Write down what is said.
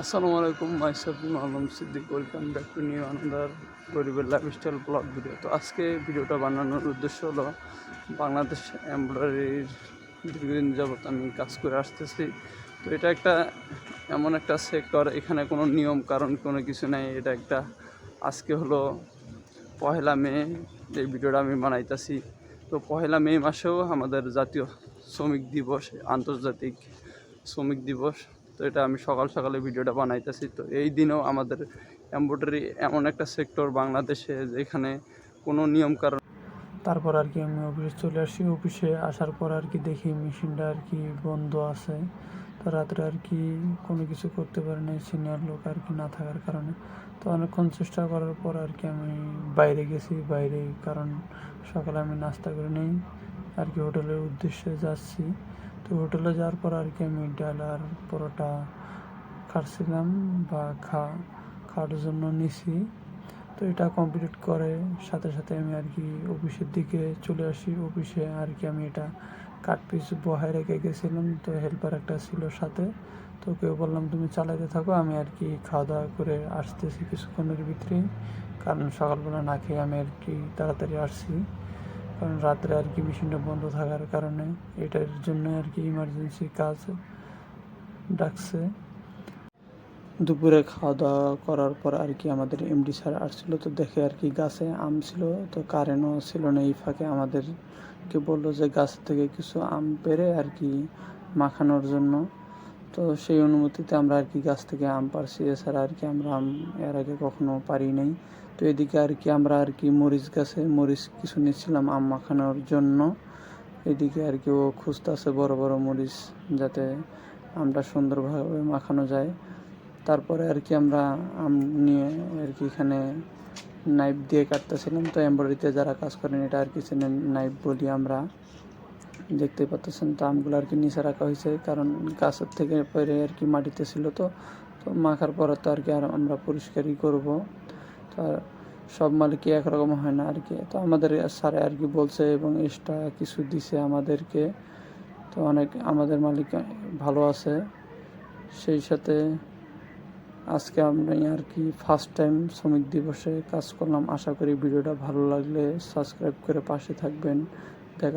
আসসালামু আলাইকুম myself Alam Siddique, welcome back to new another গরিবের লাইফস্টাইল ব্লগ ভিডিও তো আজকে ভিডিওটা বানানোর উদ্দেশ্য হলো, বাংলাদেশ এমব্রয়ডারির দীর্ঘদিন যাবত আমি কাজ করে আসতেছি। তো এটা একটা এমন একটা সেক্টর এখানে কোনো নিয়ম কারণ কোনো কিছু নেই। এটা একটা আজকে হলো পহেলা মে, এই ভিডিওটা আমি বানাইতেছি। তো পহেলা মে মাসেও আমাদের জাতীয় শ্রমিক দিবস, আন্তর্জাতিক শ্রমিক দিবস। তো এটা আমি সকাল সকালে ভিডিওটা বানাইতেছি। তো এই দিনেও আমাদের এম্ব্রয়ডারি এমন একটা সেক্টর বাংলাদেশে যেখানে কোনো নিয়ম কারণ তারপর আর কি আমি অফিসে চলে আসি। অফিসে আসার পর আর কি দেখি মেশিনটা আর কি বন্ধ আছে। তো রাত্রে আর কি কোনো কিছু করতে পারি নাই সিনিয়র লোক আর কি না থাকার কারণে। তো অনেকক্ষণ চেষ্টা করার পর আর কি আমি বাইরে গেছি, বাইরে কারণ সকালে আমি নাস্তা করে নেই। আর কি হোটেলের উদ্দেশ্যে যাচ্ছি। তো হোটেলে যাওয়ার পর আর কি আমি ডাল আর পরোটা খাচ্ছিলাম বা খা, খাওয়ার জন্য নিছি। তো এটা কমপ্লিট করে সাথে সাথে আমি আর কি অফিসের দিকে চলে আসি। অফিসে আর কি আমি এটা কাট পিস বহায় রেখে গেছিলাম। তো হেল্পার একটা ছিল সাথে। তো কেউ বললাম, তুমি চালাতে থাকো, আমি আর কি খাওয়া দাওয়া করে আসতেছি কিছুক্ষণের ভিতরেই। কারণ সকালবেলা না খেয়ে আমি আর কি তাড়াতাড়ি আসছি। কারণ রাত্রে আর কি মেশিনটা বন্ধ থাকার কারণে এটার জন্য আর কি ইমার্জেন্সি কাজ ডাকছে। দুপুরে খাওয়া দাওয়া করার পর আর কি আমাদের এমডি স্যার আসছিল, তো দেখে আর কি গাছে আম ছিল, তো কারেন্টও ছিল না এই ফাঁকে। আমাদেরকে বলল যে গাছ থেকে কিছু আম পেরে আর কি মাখানোর জন্য তো সেই অনুমতিতে আমরা আর কি গাছ থেকে আম পারছি এছাড়া আর কি আমরা আম এর আগে কখনো পারি নাই। তো এদিকে আর কি আমরা আর কি মরিচ গাছে মরিচ কিছু নিচ্ছিলাম আম মাখানোর জন্য। এদিকে আর কি ও খুঁজতেছে বড় বড় মরিচ যাতে আমটা সুন্দরভাবে মাখানো যায়। তারপরে আর কি আমরা আম নিয়ে আর কি এখানে নাইফ দিয়ে কাটতেছিলাম। তো এমব্রয়ডারিতে যারা কাজ করেন, এটা আর কি নাইফ বলি আমরা। দেখতে পাচ্ছেন তো আমগুলো আর কি নিচে রাখা হয়েছে, কারণ গাছের থেকে পরে আর কি মাটিতে ছিল তো তো মাখার পরে তো আর কি আর আমরা পরিষ্কারই করব। তো সব মালিকই একরকম হয় না আর কি। তো আমাদের স্যারে আর কি বলছে এবং এক্সট্রা কিছু দিছে আমাদেরকে, তো অনেক আমাদের মালিক ভালো আছে। সেই সাথে আজকে আমি আর কি ফার্স্ট টাইম শ্রমিক দিবসে কাজ করলাম। আশা করি ভিডিওটা ভালো লাগলে সাবস্ক্রাইব করে পাশে থাকবেন।